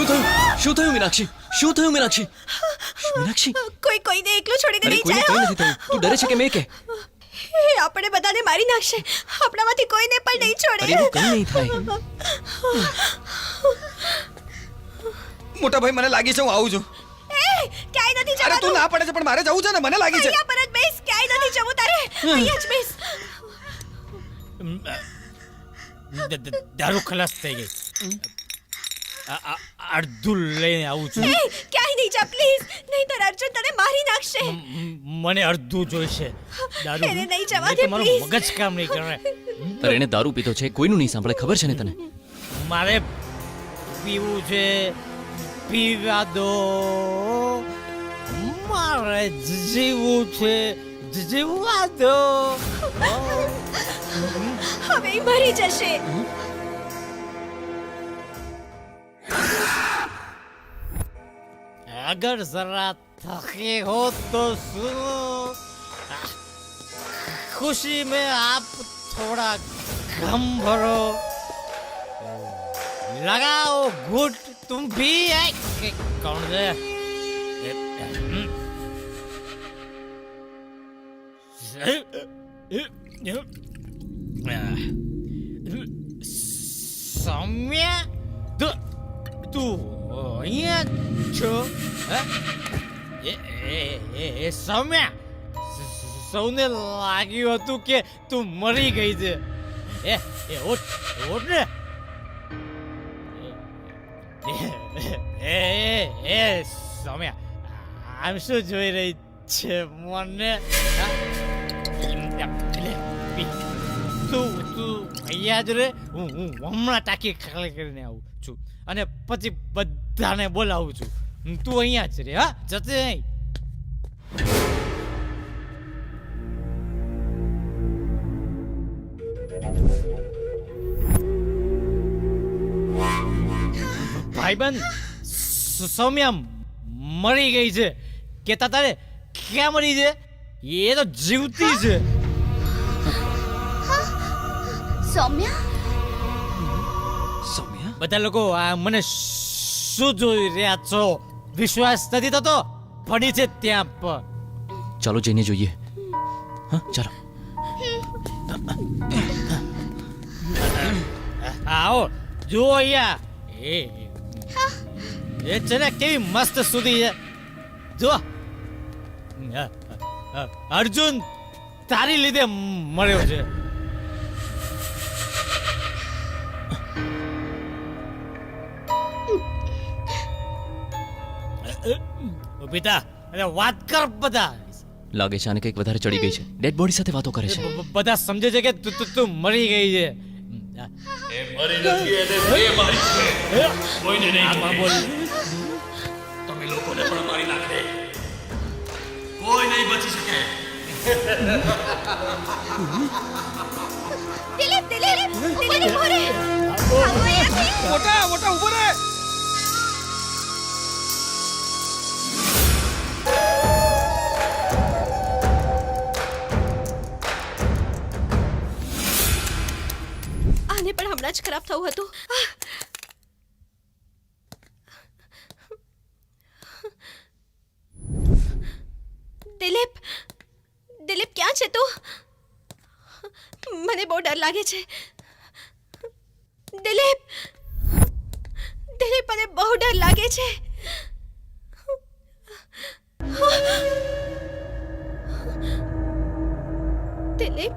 શું થયું? શું થયું મીનાક્ષી? શું થયું મીનાક્ષી? મીનાક્ષી? કોઈ કોઈને એકલો છોડીને અરે નહીં જાય કઈ નથી થયું. તું ડરે છે કે મેં કે? હે આપણે બધાને મારી નાખશે. આપણામાંથી કોઈને પણ નહીં અરે છોડે એવું કંઈ નહીં થાય. મોટા ભાઈ મને લાગી છે હું આવું છું. એ ક્યાંય નથી અરે તું ના પડે છે પણ મારે જવું છે ને મને લાગી છે. અહીંયા પર જ બેસ ક્યાંય નથી જવું તારે. અહીંયા જ બેસ. દ- દ- દારૂ ખલાસ થઈ ગઈ. અડધું લઈને આવું છું. ક્યાંય નહીં જા પ્લીઝ. નહીંતર અર્જુન તને મારી નાખશે. મને અડધું જોઈશે. દારૂ. એને નહીં જવા દે, મારું મગજ કામ નહીં કરે. અરે એને દારૂ પીતો છે કોઈનું નહીં સાંભળે ખબર છે ને તને? મારે પીવું છે પીવા દો. મારે જીવવું છે જીવવા દો. હવે મરી જશે. अगर जरा थके हो तो सुनो खुशी में आप थोड़ा गम भरो लगाओ घुट तुम भी है कि कौन है ए, ए, हम्म। સૌમ્ય તું તું અહીંયા છો, હે? એ સૌમ્ય, સૌને લાગ્યું હતું કે તું મરી ગઈ છે એ એ ઓટ ઓટ ને એ એ સમ્યા, આમ શું જોઈ રહી છે મને. તું તું અહીંયા જ રે હું હું હમણાં ટાંકી ખાલી કરીને આવું છું. અને પછી બધાને બોલાવું છું. તું અહીંયા જ રે હા? જતે નહીં ભાઈબંધ સૌમ્યા મરી ગઈ છે. કેતા તારે, ક્યાં મરી છે? એ તો જીવતી છે. સૌમ્યા? સૌમ્યા? બધા લોકો આ મને શું જોઈ રહ્યા છો? વિશ્વાસ નથી થતો? પડી છે ત્યાં પર. ચાલો જઈને જોઈએ. હા ચાલો. આવો. જુઓ અહીંયા. એ એ છે ને કેવી મસ્ત સુધી છે. અ- અર્જુન તારી લીધે મળ્યો છે. પિતા અરે વાત કર બધા. લાગે છે આને કંઈક વધારે ચડી ગઈ છે. ડેડ બોડી સાથે વાતો કરે છે. બધા સમજે છે કે તું તું- તું મરી ગઈ છે. મરી નથી એને બે મારી છે. કોઈને નહીં બોલ. તમે લોકોને પણ મારી નાખે. કોઈ નહીં બચી શકે. દિલીપ દિલીપ દિલીપ મોરે. મોટા મોટા ઊભો રે. હમણાં જ ખરાબ થવું હતું. દિલીપ દિલીપ ક્યાં છે તું? મને બહુ ડર લાગે છે. દિલીપ દિલીપ, મને બહુ ડર લાગે છે. દિલીપ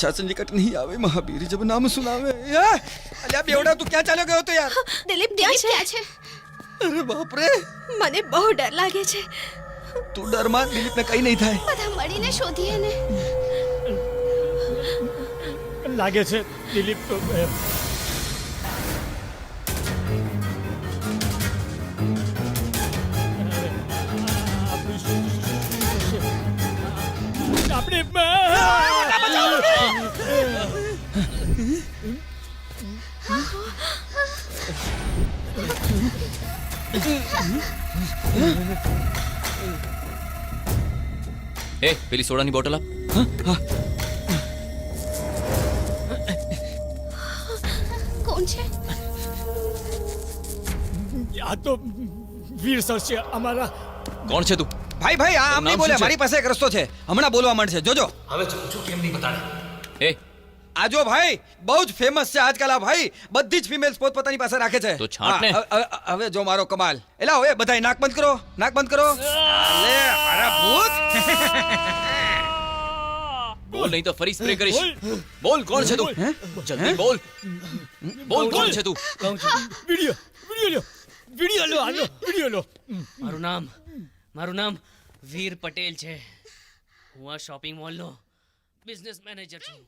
पीछा से निकट नहीं आवे महावीर जब नाम सुनावे ए, अलिया बेवड़ा તું ક્યાં ચાલ્યો ગયો તો યાર દિલીપ ત્યાં છે છે અરે બાપ રે મને બહુ ડર લાગે છે તું ડરમાં દિલીપને કઈ નહીં થાય બધા મળીને શોધીએ ને લાગે છે દિલીપ તો, એ, આપણે એ પેલી સોડાની બોટલ આપ. કોણ છે? આ તો વીર સર છે અમારા કોણ છે તું? ભાઈ ભાઈ આ આમ નહીં બોલે મારી પાસે એક રસ્તો છે. હમણાં બોલવા માંડશે. જોજો. હવે છું છું કેમ નહીં બતાડે? એ આ જો ભાઈ બહુ જ ફેમસ છે આજકાલ આ ભાઈ. બધી જ ફિમેલ્સ પોતપોતાની પાસે રાખે છે. તો છાંટ ને. હા, હવે- હવે- હવે જો મારો કમાલ. એલા હવે બધાય નાક બંધ કરો નાક બંધ કરો. લે મારા ભૂત. બોલ નહીં તો ફરી સ્પ્રે કરીશ. બોલ. કોણ છે તું? જલ્દી બોલ. બોલ કોણ છે તું? કહું છું વિડિયો વિડિયો લો વિડિયો લો આલો વિડિયો લો મારું નામ મારું નામ વીર પટેલ છે. હું આ શોપિંગ મોલનો બિઝનેસ મેનેજર છું.